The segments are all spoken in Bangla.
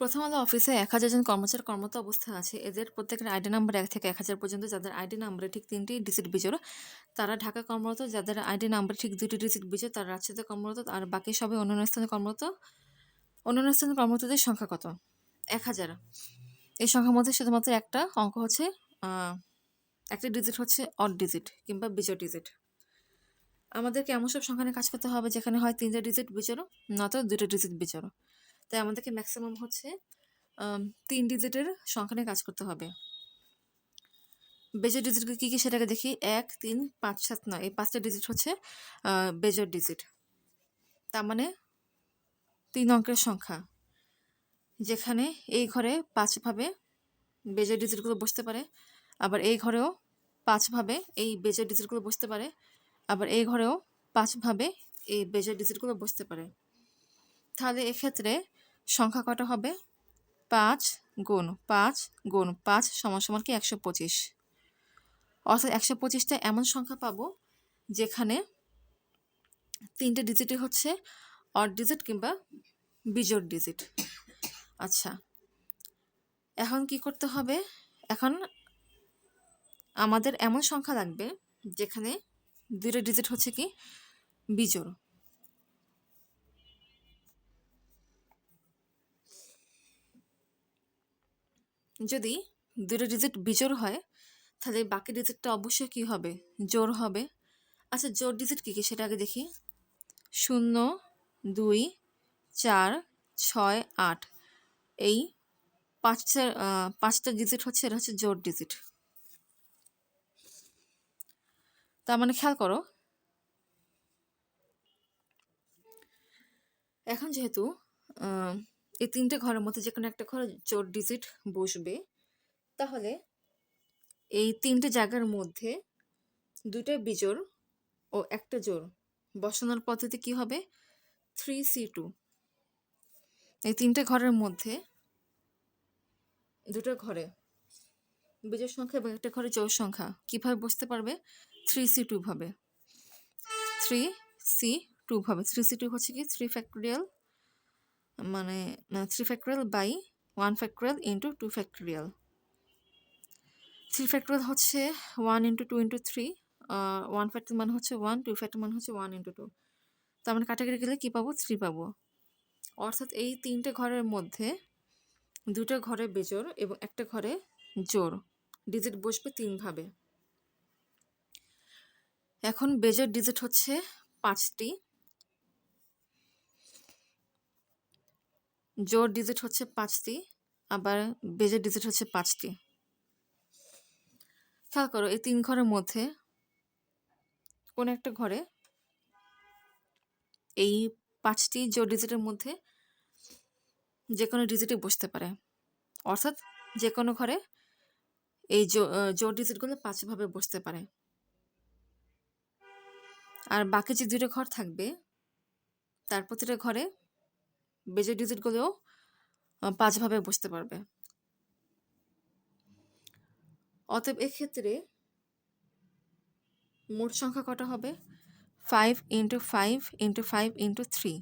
প্রথম আলো অফিসে এক হাজার জন কর্মচারী কর্মরত অবস্থায় আছে। এদের প্রত্যেকের আইডি নাম্বার এক থেকে এক হাজার পর্যন্ত। যাদের আইডি নাম্বারে ঠিক তিনটি ডিজিট বিজোড়। তারা ঢাকা কর্মরত। যাদের আইডি নাম্বার ঠিক দুটি ডিজিট বিজোড়, তারা রাজশাহীতে কর্মরত। আর বাকি সবাই অন্যান্য স্থানে কর্মরত। অন্যান্য স্থানে কর্মরতদের সংখ্যা কত? এক হাজার। এই সংখ্যার মধ্যে শুধুমাত্র একটা অঙ্ক হচ্ছে একটা ডিজিট হচ্ছে অড ডিজিট কিংবা বিজোড় ডিজিট। আমাদেরকে এমন সব সংখ্যা নিয়ে কাজ করতে হবে যেখানে হয় তিনটা ডিজিট বিজোড়, নয়তো দুটো ডিজিট বিজোড়। তাই আমাদেরকে ম্যাক্সিমাম হচ্ছে তিন ডিজিটের সংখ্যা নিয়ে কাজ করতে হবে। বেজোর ডিজিট কী কী সেটাকে দেখি? এক, তিন, পাঁচ, সাত, নয়। এই পাঁচটা ডিজিট হচ্ছে বেজোর ডিজিট তার মানে তিন অঙ্কের সংখ্যা, যেখানে এই ঘরে পাঁচভাবে বেজোর ডিজিটগুলো বসতে পারে, আবার এই ঘরেও পাঁচভাবে এই বেজোর ডিজিটগুলো বসতে পারে, আবার এই ঘরেও পাঁচভাবে এই বেজোর ডিজিটগুলো বসতে পারে। তাহলে এক্ষেত্রে সংখ্যা কটা হবে? পাঁচ গুণ পাঁচ গুণ পাঁচ সমান সমান কি একশো পঁচিশ। অর্থাৎ একশো পঁচিশটা এমন সংখ্যা পাবো যেখানে তিনটে ডিজিটই হচ্ছে অড ডিজিট কিংবা বিজোড় ডিজিট আচ্ছা এখন কি করতে হবে? এখন আমাদের এমন সংখ্যা লাগবে যেখানে দুটো ডিজিট হচ্ছে কি? বিজোড়। যদি দুটো ডিজিট বিজোড় হয়, তাহলে বাকি ডিজিটটা অবশ্যই কী হবে? জোর হবে। আচ্ছা জোড় ডিজিট কী কী? সেটা আগে দেখি। শূন্য, দুই, চার, ছয়, আট। এই পাঁচটা পাঁচটা ডিজিট হচ্ছে, এটা হচ্ছে জোড় ডিজিট তার মানে খেয়াল করো। এখন যেহেতু এই তিনটে ঘরের মধ্যে যে কোনো একটা ঘরে চোর ডিজিট বসবে। তাহলে এই তিনটে জায়গার মধ্যে দুটো বিজোড় ও একটা জোর বসানোর পদ্ধতি কি হবে? থ্রি সি টু এই তিনটে ঘরের মধ্যে দুটো ঘরে বিজোড় সংখ্যা এবং একটা ঘরে জোড় সংখ্যা কীভাবে বসতে পারবে? থ্রি সি টু ভাবে। থ্রি সি টু ভাবে। থ্রি সি টু হচ্ছে কি? থ্রি ফ্যাক্টোরিয়াল মানে three factorial by one factorial into two factorial three factorial হচ্ছে one into two into three one factor মানে হচ্ছে ওয়ান টু ফ্যাক্টর মানে হচ্ছে ওয়ান ইন্টু টু তার মানে কাটাকাটি গেলে কী পাবো? থ্রি পাবো। অর্থাৎ এই তিনটে ঘরের মধ্যে দুটো ঘরে বেজোর এবং একটা ঘরে জোর। ডিজিট বসবে তিনভাবে এখন বেজোর ডিজিট হচ্ছে পাঁচটি। জোড় ডিজিট হচ্ছে পাঁচটি আবার বেজের ডিজিট হচ্ছে পাঁচটি। খেয়াল করো এই তিন ঘরের মধ্যে কোন একটা ঘরে এই পাঁচটি জোর ডিজিটের মধ্যে যে কোনো ডিজিটে বসতে পারে। অর্থাৎ যে কোনো ঘরে এই জো- আহ, ডিজিটগুলো পাঁচভাবে বসতে পারে। আর বাকি যে দুটো ঘর থাকবে তার প্রতিটা ঘরে বেজোড় ডিজিটগুলোও পাঁচভাবে বুঝতে পারবে। অতএব এক্ষেত্রে মোট সংখ্যা কটা হবে? Five into five into five into three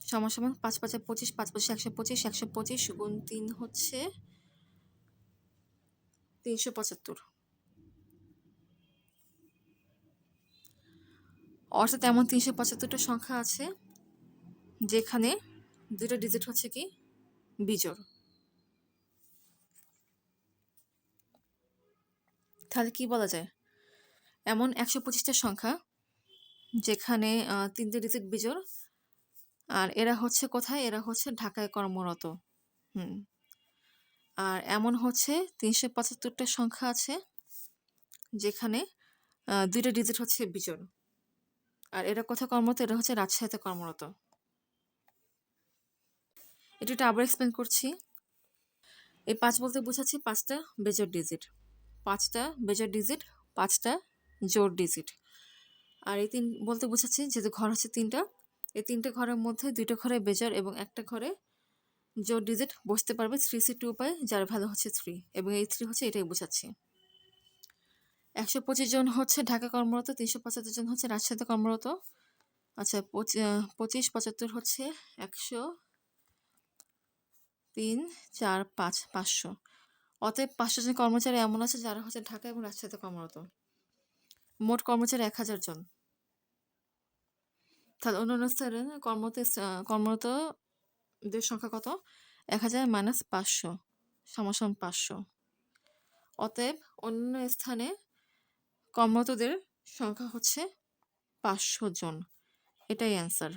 সমান সমান পাঁচ পাঁচে পঁচিশ, পাঁচ পঁচিশ একশো পঁচিশ একশো পঁচিশ গুণ তিন হচ্ছে তিনশো পঁচাত্তর। অর্থাৎ এমন তিনশো পঁচাত্তরটা সংখ্যা আছে যেখানে দুটো ডিজিট হচ্ছে কি? বিজোড়। তাহলে কি বলা যায়? এমন একশো পঁচিশটা সংখ্যা যেখানে তিনটে ডিজিট বিজোড় আর এরা হচ্ছে কোথায়? এরা হচ্ছে ঢাকায় কর্মরত। হুম। আর এমন হচ্ছে তিনশো পঁচাত্তরটা সংখ্যা আছে যেখানে দুইটা ডিজিট হচ্ছে বিজোড়। আর এরা কোথায় কর্মরত? এরা হচ্ছে রাজশাহীতে কর্মরত। এটা আবার এক্সপ্লেন করছি। এই পাঁচ বলতে বোঝাচ্ছি পাঁচটা বেজর ডিজিট পাঁচটা বেজর ডিজিট পাঁচটা জোর ডিজিট আর এই তিন বলতে বোঝাচ্ছি যেহেতু ঘর হচ্ছে তিনটা, এই তিনটে ঘরের মধ্যে দুইটা ঘরে বেজোড় এবং একটা ঘরে জোর ডিজিট বসতে পারবে থ্রি সি টু পাই যার ভ্যালু হচ্ছে থ্রি এবং এই থ্রি হচ্ছে এটাই বোঝাচ্ছি। একশো পঁচিশ জন হচ্ছে ঢাকা কর্মরত, তিনশো পঁচাত্তর জন হচ্ছে রাজশাহীতে কর্মরত। আচ্ছা পঁচি- পঁচিশ পঁচাত্তর হচ্ছে একশো তিন, চার, পাঁচ, পাঁচশো। অতএব পাঁচশো জন কর্মচারী এমন আছে যারা হচ্ছে ঢাকা এবং রাজশাহীতে কর্মরত। মোট কর্মচারী এক হাজার জন। তাহলে অন্যান্য স্তরে কর্মরত, কর্মরতদের সংখ্যা কত? এক হাজার মাইনাস পাঁচশো সমাসন পাঁচশো। অতএব অন্য স্থানে কর্মরতদের সংখ্যা হচ্ছে পাঁচশো জন। এটাই অ্যান্সার